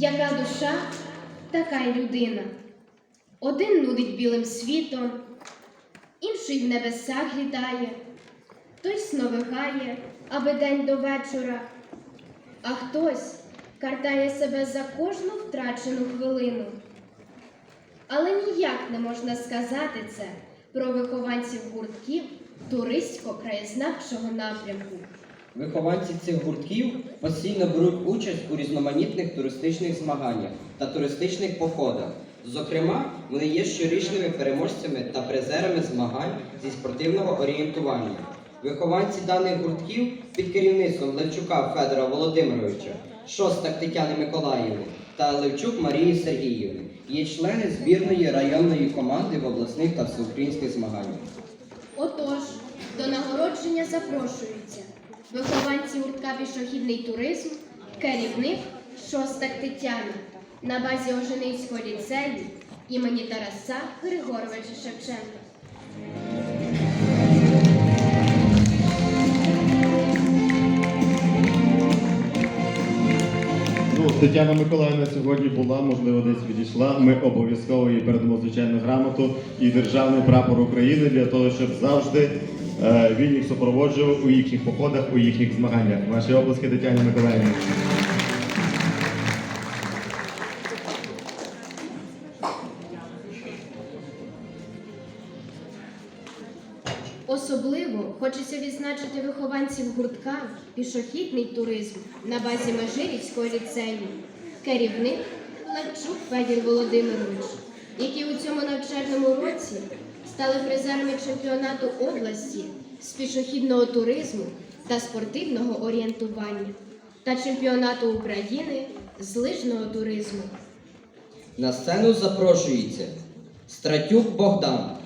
Яка душа, така й людина. Один нудить білим світом, інший в небесах літає, той сновигає, аби день до вечора, а хтось картає себе за кожну втрачену хвилину. Але ніяк не можна сказати це про вихованців гуртків туристсько-краєзнавчого напрямку. Вихованці цих гуртків постійно беруть участь у різноманітних туристичних змаганнях та туристичних походах. Зокрема, вони є щорічними переможцями та призерами змагань зі спортивного орієнтування. Вихованці даних гуртків під керівництвом Левчука Федора Володимировича, Шостак Тетяни Миколаївни та Левчук Марії Сергіївни є члени збірної районної команди в обласних та всеукраїнських змаганнях. Отож, до нагородження запрошуються вихованці гуртка пішохідний туризм, керівник Шостак Тетяна на базі Оженівського ліцею імені Тараса Григоровича Шевченка. Ну, Тетяна Миколаївна сьогодні була, можливо, десь відійшла. Ми обов'язково їй передамо звичайну грамоту і державний прапор України для того, щоб завжди він їх супроводжував у їхніх походах, у їхніх змаганнях. Ваші обласки Тетяні Миколаївні. Особливо хочеться відзначити вихованців гуртка пішохідний туризм на базі Межирівського ліцею, керівник Левчук Федір Володимирович, які у цьому навчальному році стали призерами чемпіонату області з пішохідного туризму та спортивного орієнтування та чемпіонату України з лижного туризму. На сцену запрошується Стратюк Богдан,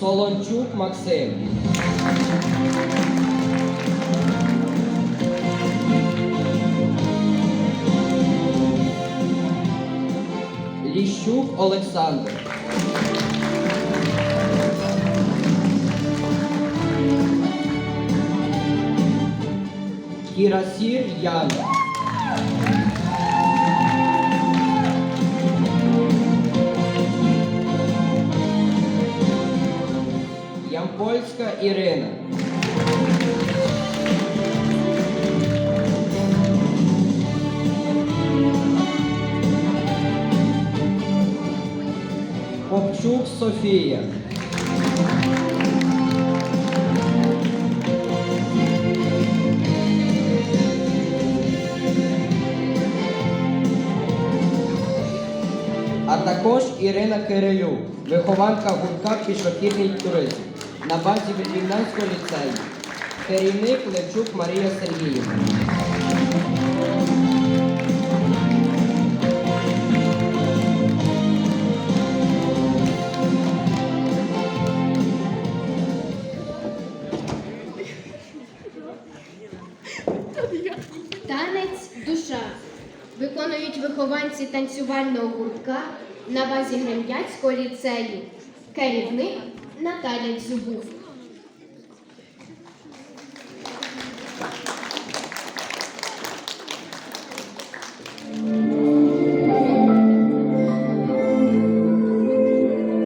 Солончук Максим. Ліщук Олександр. Кірасір Яна. Ямпольська Попчук Софія. А також Ірина Кирилюк, вихованка гуртка пішохідний туризм на базі Вільнянського ліцею. Керівник Левчук Марія Сергіївна. Танець душа виконують вихованці танцювального гуртка на базі Грем'янського ліцею. Керівник Наталя Дзюбув.